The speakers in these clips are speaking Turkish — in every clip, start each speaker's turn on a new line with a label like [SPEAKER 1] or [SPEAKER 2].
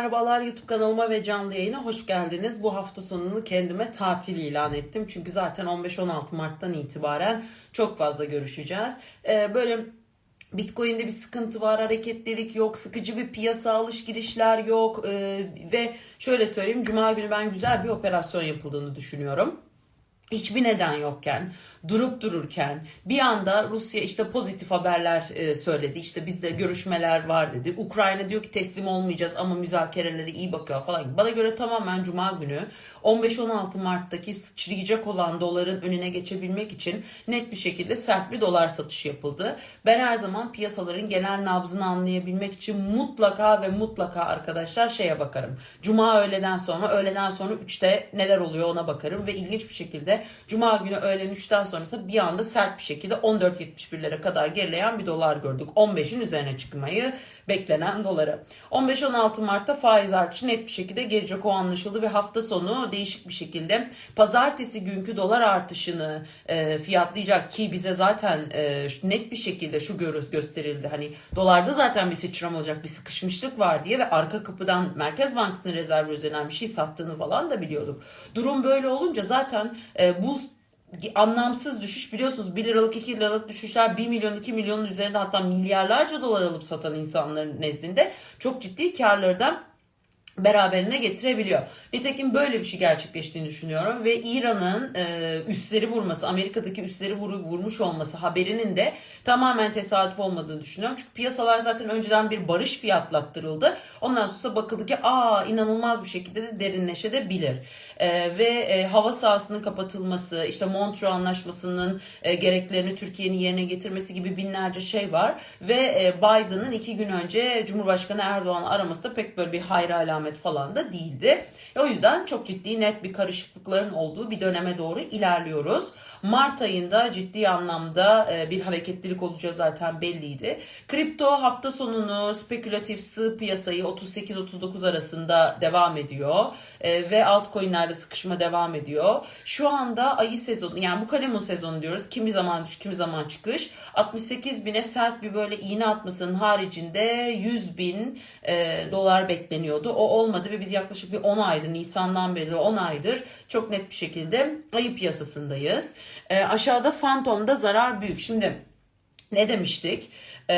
[SPEAKER 1] merhabalar YouTube kanalıma ve canlı yayına hoş geldiniz. Bu hafta sonunu kendime tatil ilan ettim. Çünkü zaten 15-16 Mart'tan itibaren çok fazla görüşeceğiz. Ee, böyle Bitcoin'de bir sıkıntı var, hareketlilik yok, sıkıcı bir piyasa alış girişler yok Ee, ve şöyle söyleyeyim Cuma günü ben güzel bir operasyon yapıldığını düşünüyorum hiçbir neden yokken, durup dururken bir anda Rusya işte pozitif haberler e, söyledi. İşte bizde görüşmeler var dedi. Ukrayna diyor ki teslim olmayacağız ama müzakerelere iyi bakıyor falan. Bana göre tamamen cuma günü 15-16 Mart'taki sıçrayacak olan doların önüne geçebilmek için net bir şekilde sert bir dolar satışı yapıldı. Ben her zaman piyasaların genel nabzını anlayabilmek için mutlaka ve mutlaka arkadaşlar şeye bakarım. Cuma öğleden sonra, öğleden sonra 3'te neler oluyor ona bakarım ve ilginç bir şekilde Cuma günü öğlen 3'ten sonrası bir anda sert bir şekilde 14.71'lere kadar gerileyen bir dolar gördük. 15'in üzerine çıkmayı beklenen doları. 15-16 Mart'ta faiz artışı net bir şekilde gelecek o anlaşıldı ve hafta sonu değişik bir şekilde pazartesi günkü dolar artışını e, fiyatlayacak ki bize zaten e, net bir şekilde şu görüz gösterildi. Hani dolarda zaten bir sıçrama olacak bir sıkışmışlık var diye ve arka kapıdan Merkez Bankası'nın rezerv üzerinden bir şey sattığını falan da biliyorduk. Durum böyle olunca zaten e, bu anlamsız düşüş biliyorsunuz 1 liralık 2 liralık düşüşler 1 milyon 2 milyonun üzerinde hatta milyarlarca dolar alıp satan insanların nezdinde çok ciddi karlardan beraberine getirebiliyor. Nitekim böyle bir şey gerçekleştiğini düşünüyorum ve İran'ın e, üsleri vurması, Amerika'daki üsleri vur, vurmuş olması haberinin de tamamen tesadüf olmadığını düşünüyorum. Çünkü piyasalar zaten önceden bir barış fiyatlattırıldı. Ondan sonra bakıldı ki aa inanılmaz bir şekilde de derinleşebilir. E, ve e, hava sahasının kapatılması, işte Montreux Anlaşması'nın e, gereklerini Türkiye'nin yerine getirmesi gibi binlerce şey var ve e, Biden'ın iki gün önce Cumhurbaşkanı Erdoğan'ı araması da pek böyle bir hayra alamet falan da değildi. E, o yüzden çok ciddi net bir karışıklıkların olduğu bir döneme doğru ilerliyoruz. Mart ayında ciddi anlamda e, bir hareketlilik olacağı zaten belliydi. Kripto hafta sonunu spekülatif sığ piyasayı 38-39 arasında devam ediyor. E, ve altcoin'lerde sıkışma devam ediyor. Şu anda ayı sezonu yani bu kalemun sezonu diyoruz. Kimi zaman düş kimi zaman çıkış. 68 bine sert bir böyle iğne atmasının haricinde 100 bin e, dolar bekleniyordu. O olmadı ve biz yaklaşık bir 10 aydır Nisan'dan beri 10 aydır çok net bir şekilde ayı piyasasındayız. E, aşağıda Phantom'da zarar büyük. Şimdi ne demiştik? E,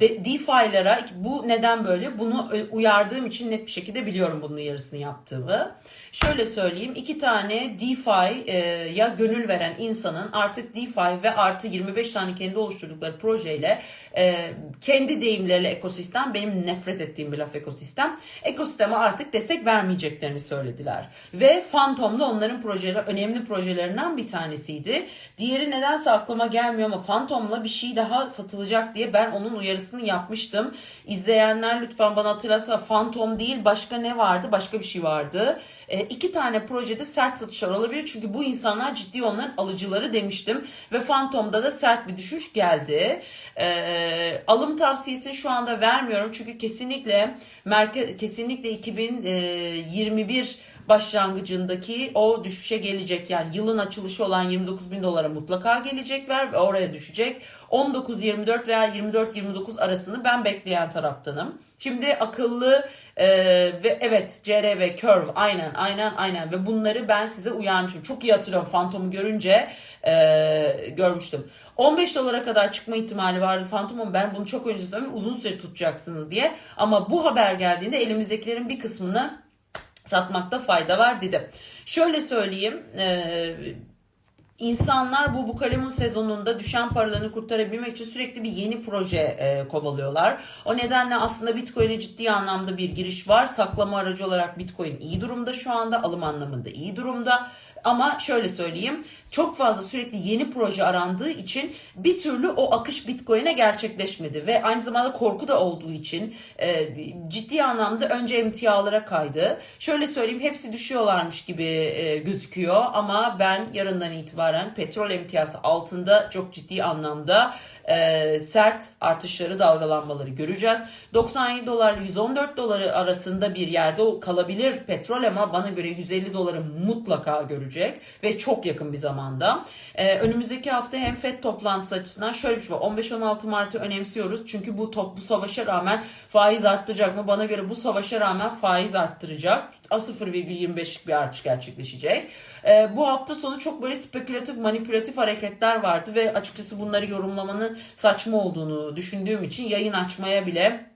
[SPEAKER 1] DeFi'lara bu neden böyle? Bunu uyardığım için net bir şekilde biliyorum bunun yarısını yaptığımı. Şöyle söyleyeyim iki tane DeFi'ya e, gönül veren insanın artık DeFi ve artı 25 tane kendi oluşturdukları projeyle e, kendi deyimleriyle ekosistem benim nefret ettiğim bir laf ekosistem. Ekosisteme artık destek vermeyeceklerini söylediler. Ve Phantom da onların projeleri önemli projelerinden bir tanesiydi. Diğeri nedense aklıma gelmiyor ama Phantom'la bir şey daha satılacak diye ben onun uyarısını yapmıştım. İzleyenler lütfen bana hatırlatsa Phantom değil başka ne vardı? Başka bir şey vardı. E, iki tane projede sert satışlar olabilir. Çünkü bu insanlar ciddi onların alıcıları demiştim. Ve Phantom'da da sert bir düşüş geldi. E, alım tavsiyesini şu anda vermiyorum. Çünkü kesinlikle merkez kesinlikle 2021 başlangıcındaki o düşüşe gelecek. Yani yılın açılışı olan 29 bin dolara mutlaka gelecek ve oraya düşecek. 19-24 veya 24-29 arasını ben bekleyen taraftanım. Şimdi akıllı e, ve evet CRV Curve aynen aynen aynen ve bunları ben size uyarmışım. Çok iyi hatırlıyorum Phantom'u görünce e, görmüştüm. 15 dolara kadar çıkma ihtimali vardı Phantom'un ben bunu çok önce söyledim uzun süre tutacaksınız diye. Ama bu haber geldiğinde elimizdekilerin bir kısmını satmakta fayda var dedim. Şöyle söyleyeyim. İnsanlar bu bu kalemun sezonunda düşen paralarını kurtarabilmek için sürekli bir yeni proje e, kovalıyorlar. O nedenle aslında Bitcoin'e ciddi anlamda bir giriş var. Saklama aracı olarak Bitcoin iyi durumda şu anda. Alım anlamında iyi durumda. Ama şöyle söyleyeyim çok fazla sürekli yeni proje arandığı için bir türlü o akış Bitcoin'e gerçekleşmedi ve aynı zamanda korku da olduğu için e, ciddi anlamda önce emtialara kaydı. Şöyle söyleyeyim hepsi düşüyorlarmış gibi e, gözüküyor ama ben yarından itibaren petrol emtiyası altında çok ciddi anlamda e, sert artışları dalgalanmaları göreceğiz. 97 dolar 114 doları arasında bir yerde kalabilir petrol ama bana göre 150 doları mutlaka görecek ve çok yakın bir zamanda. Ee, önümüzdeki hafta hem FED toplantısı açısından şöyle bir şey var. 15-16 Mart'ı önemsiyoruz. Çünkü bu top, bu savaşa rağmen faiz arttıracak mı? Bana göre bu savaşa rağmen faiz arttıracak. 0,25'lik bir artış gerçekleşecek. Ee, bu hafta sonu çok böyle spekülatif, manipülatif hareketler vardı ve açıkçası bunları yorumlamanın saçma olduğunu düşündüğüm için yayın açmaya bile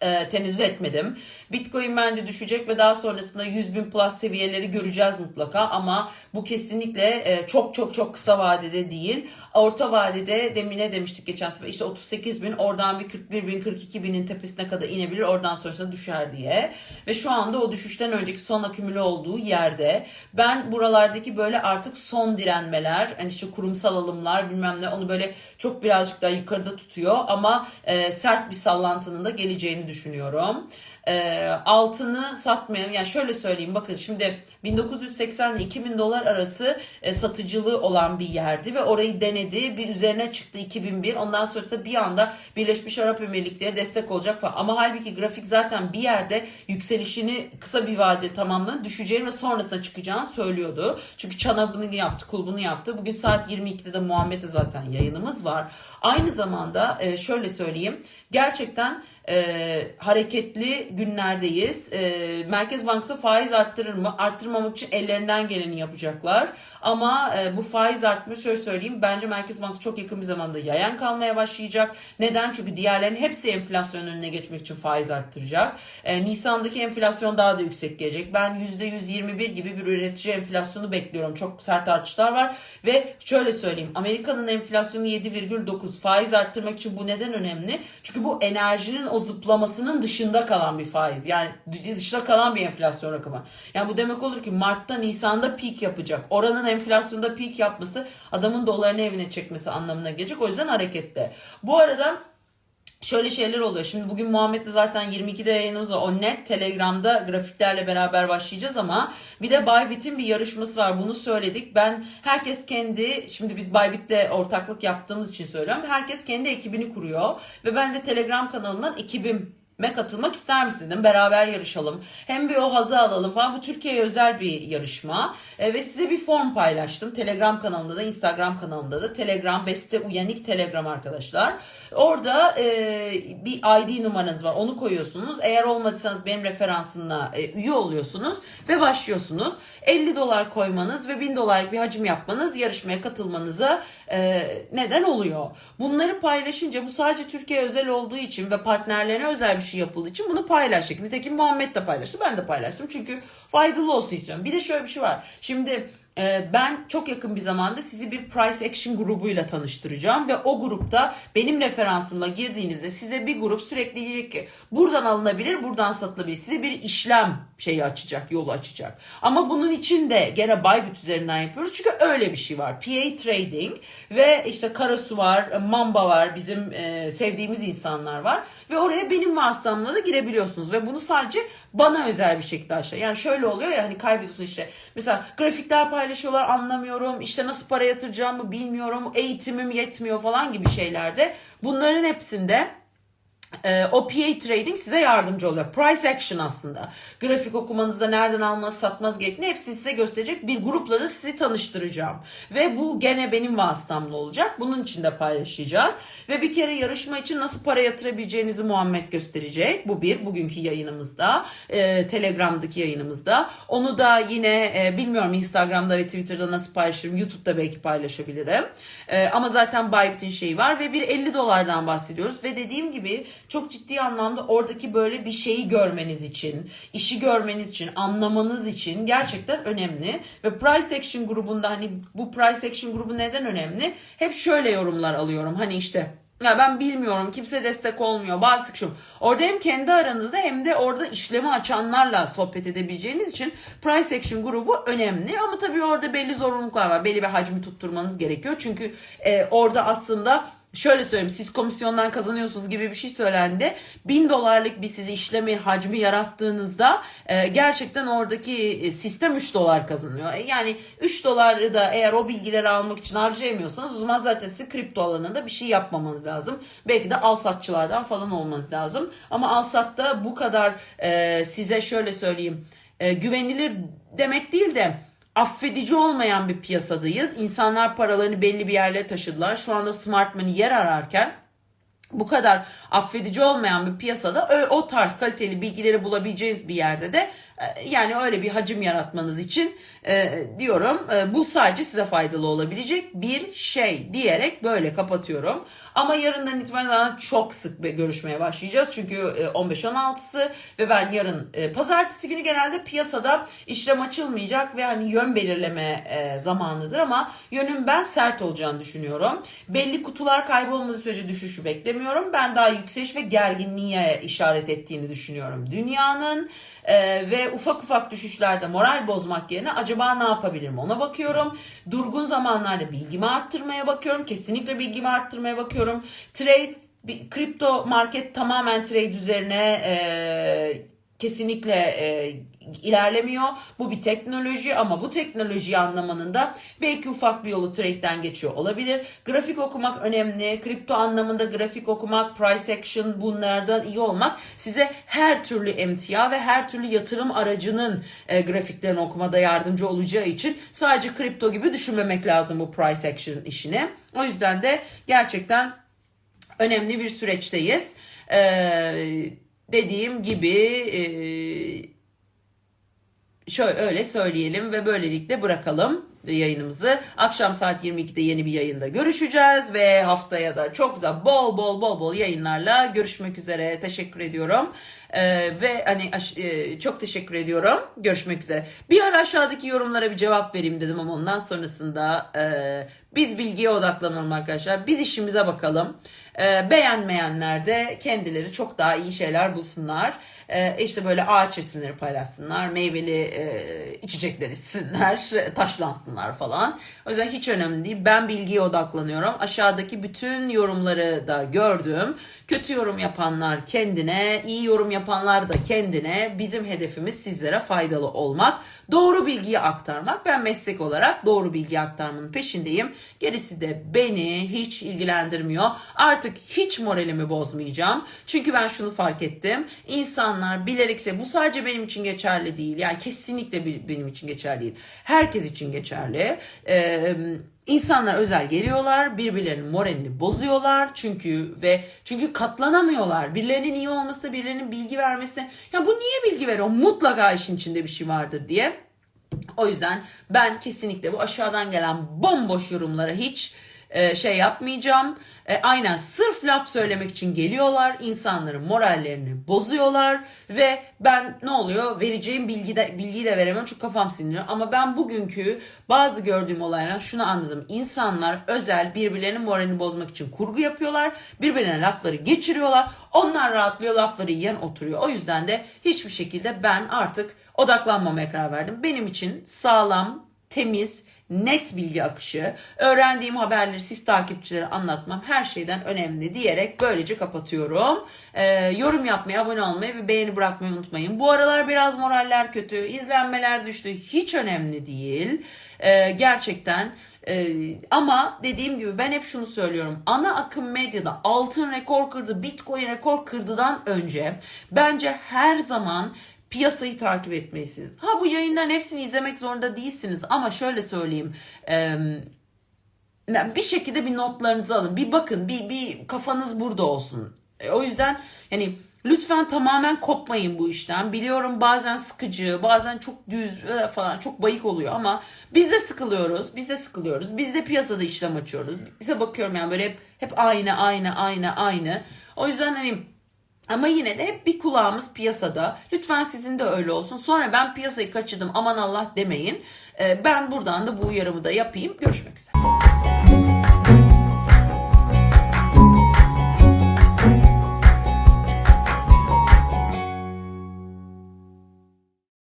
[SPEAKER 1] e, tenezzül etmedim. Bitcoin bence düşecek ve daha sonrasında 100 bin plus seviyeleri göreceğiz mutlaka ama bu kesinlikle e, çok çok çok kısa vadede değil. Orta vadede demine demiştik geçen sefer işte 38 bin oradan bir 41 bin 42 binin tepesine kadar inebilir oradan sonrasında düşer diye. Ve şu anda o düşüşten önceki son akümüle olduğu yerde ben buralardaki böyle artık son direnmeler hani işte kurumsal alımlar bilmem ne onu böyle çok birazcık daha yukarıda tutuyor ama e, sert bir sallantının da geleceğini düşünüyorum. E, altını satmayalım. Yani şöyle söyleyeyim bakın şimdi 1980 ile 2000 dolar arası e, satıcılığı olan bir yerdi ve orayı denedi. Bir üzerine çıktı 2001. Ondan sonrasında bir anda Birleşmiş Arap Emirlikleri destek olacak falan. Ama halbuki grafik zaten bir yerde yükselişini kısa bir vade tamamladı. Düşeceğini ve sonrasında çıkacağını söylüyordu. Çünkü çanabını yaptı, kulbunu yaptı. Bugün saat 22'de de Muhammed'e zaten yayınımız var. Aynı zamanda e, şöyle söyleyeyim. Gerçekten e, hareketli günlerdeyiz. E, Merkez Bankası faiz arttırır mı? Arttırmamak için ellerinden geleni yapacaklar. Ama e, bu faiz artmış şöyle söyleyeyim. Bence Merkez Bankası çok yakın bir zamanda yayan kalmaya başlayacak. Neden? Çünkü diğerlerinin hepsi enflasyonun önüne geçmek için faiz arttıracak. E, Nisan'daki enflasyon daha da yüksek gelecek. Ben %121 gibi bir üretici enflasyonu bekliyorum. Çok sert artışlar var. Ve şöyle söyleyeyim. Amerika'nın enflasyonu 7,9. Faiz arttırmak için bu neden önemli? Çünkü bu enerjinin o zıplamasının dışında kalan bir faiz. Yani dışında kalan bir enflasyon rakamı. Yani bu demek olur ki Mart'ta Nisan'da peak yapacak. Oranın enflasyonda peak yapması adamın dolarını evine çekmesi anlamına gelecek. O yüzden harekette. Bu arada Şöyle şeyler oluyor. Şimdi bugün Muhammed'le zaten 22'de yayınımız var. O net Telegram'da grafiklerle beraber başlayacağız ama bir de Bybit'in bir yarışması var. Bunu söyledik. Ben herkes kendi şimdi biz Bybit'le ortaklık yaptığımız için söylüyorum. Herkes kendi ekibini kuruyor ve ben de Telegram kanalından ekibim me katılmak ister misin dedim. Beraber yarışalım. Hem bir o hazı alalım falan. Bu Türkiye'ye özel bir yarışma. E, ve size bir form paylaştım. Telegram kanalında da Instagram kanalında da. Telegram Beste Uyanık Telegram arkadaşlar. Orada e, bir ID numaranız var. Onu koyuyorsunuz. Eğer olmadıysanız benim referansımla e, üye oluyorsunuz ve başlıyorsunuz. 50 dolar koymanız ve 1000 dolarlık bir hacim yapmanız yarışmaya katılmanıza e, neden oluyor. Bunları paylaşınca bu sadece Türkiye özel olduğu için ve partnerlerine özel bir şey yapıldığı için bunu paylaştık. Nitekim Muhammed de paylaştı. Ben de paylaştım. Çünkü faydalı olsun istiyorum. Bir de şöyle bir şey var. Şimdi ben çok yakın bir zamanda sizi bir price action grubuyla tanıştıracağım ve o grupta benim referansımla girdiğinizde size bir grup sürekli diyecek ki buradan alınabilir, buradan satılabilir. Size bir işlem şeyi açacak, yolu açacak. Ama bunun için de gene Bybit üzerinden yapıyoruz. Çünkü öyle bir şey var. PA Trading ve işte Karasu var, Mamba var, bizim e, sevdiğimiz insanlar var ve oraya benim vasıtamla da girebiliyorsunuz ve bunu sadece bana özel bir şekilde aşağı. Yani şöyle oluyor ya hani kaybediyorsun işte mesela grafikler paylaşıyorlar anlamıyorum. İşte nasıl para yatıracağımı bilmiyorum. Eğitimim yetmiyor falan gibi şeylerde. Bunların hepsinde e, trading size yardımcı oluyor. Price action aslında. Grafik okumanızda nereden almanız satmanız gerektiğini hepsini size gösterecek bir grupla da sizi tanıştıracağım. Ve bu gene benim vasıtamla olacak. Bunun için de paylaşacağız. Ve bir kere yarışma için nasıl para yatırabileceğinizi Muhammed gösterecek. Bu bir bugünkü yayınımızda. E, Telegram'daki yayınımızda. Onu da yine e, bilmiyorum Instagram'da ve Twitter'da nasıl paylaşırım. YouTube'da belki paylaşabilirim. E, ama zaten Bybit'in şeyi var ve bir 50 dolardan bahsediyoruz. Ve dediğim gibi çok ciddi anlamda oradaki böyle bir şeyi görmeniz için, işi görmeniz için, anlamanız için gerçekten önemli. Ve Price Action grubunda hani bu Price Action grubu neden önemli? Hep şöyle yorumlar alıyorum. Hani işte ya ben bilmiyorum kimse destek olmuyor bazı sıkışım. Orada hem kendi aranızda hem de orada işlemi açanlarla sohbet edebileceğiniz için price action grubu önemli. Ama tabii orada belli zorunluluklar var. Belli bir hacmi tutturmanız gerekiyor. Çünkü e, orada aslında şöyle söyleyeyim siz komisyondan kazanıyorsunuz gibi bir şey söylendi. Bin dolarlık bir sizi işlemi hacmi yarattığınızda e, gerçekten oradaki e, sistem 3 dolar kazanıyor. E, yani 3 doları da eğer o bilgileri almak için harcayamıyorsanız o zaman zaten size kripto alanında bir şey yapmamanız lazım. Belki de al satçılardan falan olmanız lazım. Ama al satta bu kadar e, size şöyle söyleyeyim e, güvenilir demek değil de affedici olmayan bir piyasadayız. İnsanlar paralarını belli bir yerlere taşıdılar. Şu anda smart money yer ararken bu kadar affedici olmayan bir piyasada ö- o tarz kaliteli bilgileri bulabileceğiniz bir yerde de e, yani öyle bir hacim yaratmanız için e, diyorum e, bu sadece size faydalı olabilecek bir şey diyerek böyle kapatıyorum. Ama yarından itibaren zaten çok sık görüşmeye başlayacağız. Çünkü e, 15-16'sı ve ben yarın e, pazartesi günü genelde piyasada işlem açılmayacak ve hani yön belirleme e, zamanıdır ama yönün ben sert olacağını düşünüyorum. Belli kutular kaybolmadığı sürece düşüşü beklemiyorum. Ben daha yükseliş ve gerginliğe işaret ettiğini düşünüyorum. Dünyanın e, ve ufak ufak düşüşlerde moral bozmak yerine acaba ne yapabilirim ona bakıyorum. Durgun zamanlarda bilgimi arttırmaya bakıyorum. Kesinlikle bilgimi arttırmaya bakıyorum. Trade bir kripto market tamamen trade üzerine e, kesinlikle e, ilerlemiyor. Bu bir teknoloji ama bu teknolojiyi anlamanın da belki ufak bir yolu trade'den geçiyor olabilir. Grafik okumak önemli. Kripto anlamında grafik okumak, price action bunlardan iyi olmak size her türlü emtia ve her türlü yatırım aracının e, grafiklerini okumada yardımcı olacağı için sadece kripto gibi düşünmemek lazım bu price action işini. O yüzden de gerçekten önemli bir süreçteyiz. Ee, dediğim gibi e, şöyle öyle söyleyelim ve böylelikle bırakalım yayınımızı. Akşam saat 22'de yeni bir yayında görüşeceğiz ve haftaya da çok da bol bol bol bol yayınlarla görüşmek üzere. Teşekkür ediyorum. Ee, ve hani e, çok teşekkür ediyorum. Görüşmek üzere. Bir ara aşağıdaki yorumlara bir cevap vereyim dedim ama ondan sonrasında e, biz bilgiye odaklanalım arkadaşlar. Biz işimize bakalım. Ee, beğenmeyenler de kendileri çok daha iyi şeyler bulsunlar. Ee, işte böyle ağaç resimleri paylaşsınlar, meyveli e, içecekler içsinler, taşlansınlar falan. O yüzden hiç önemli değil. Ben bilgiye odaklanıyorum. Aşağıdaki bütün yorumları da gördüm. Kötü yorum yapanlar kendine, iyi yorum yapanlar da kendine. Bizim hedefimiz sizlere faydalı olmak. Doğru bilgiyi aktarmak. Ben meslek olarak doğru bilgi aktarmanın peşindeyim. Gerisi de beni hiç ilgilendirmiyor. Artık hiç moralimi bozmayacağım. Çünkü ben şunu fark ettim. İnsanlar bilerek bu sadece benim için geçerli değil. Yani kesinlikle benim için geçerli değil. Herkes için geçerli. Ee, İnsanlar özel geliyorlar, birbirlerinin moralini bozuyorlar çünkü ve çünkü katlanamıyorlar. Birilerinin iyi olması, birilerinin bilgi vermesi. Ya bu niye bilgi veriyor? Mutlaka işin içinde bir şey vardır diye. O yüzden ben kesinlikle bu aşağıdan gelen bomboş yorumlara hiç e, şey yapmayacağım. E, aynen sırf laf söylemek için geliyorlar. insanların morallerini bozuyorlar ve ben ne oluyor? Vereceğim bilgi de, bilgiyi de veremem çünkü kafam sinirli. Ama ben bugünkü bazı gördüğüm olaylardan şunu anladım. İnsanlar özel birbirlerinin moralini bozmak için kurgu yapıyorlar. Birbirlerine lafları geçiriyorlar. Onlar rahatlıyor, lafları yiyen oturuyor. O yüzden de hiçbir şekilde ben artık odaklanmamaya karar verdim. Benim için sağlam, temiz, net bilgi akışı, öğrendiğim haberleri siz takipçilere anlatmam her şeyden önemli diyerek böylece kapatıyorum. Ee, yorum yapmayı, abone olmayı ve beğeni bırakmayı unutmayın. Bu aralar biraz moraller kötü, izlenmeler düştü. Hiç önemli değil. Ee, gerçekten ee, ama dediğim gibi ben hep şunu söylüyorum. Ana akım medyada altın rekor kırdı, bitcoin rekor kırdıdan önce bence her zaman piyasayı takip etmelisiniz. Ha bu yayınların hepsini izlemek zorunda değilsiniz ama şöyle söyleyeyim. Yani bir şekilde bir notlarınızı alın. Bir bakın, bir, bir kafanız burada olsun. E, o yüzden yani lütfen tamamen kopmayın bu işten. Biliyorum bazen sıkıcı, bazen çok düz e, falan çok bayık oluyor ama biz de sıkılıyoruz. Biz de sıkılıyoruz. Biz de piyasada işlem açıyoruz. Bize bakıyorum yani böyle hep hep aynı aynı aynı aynı. O yüzden hani ama yine de hep bir kulağımız piyasada. Lütfen sizin de öyle olsun. Sonra ben piyasayı kaçırdım aman Allah demeyin. Ee, Ben buradan da bu uyarımı da yapayım. Görüşmek üzere.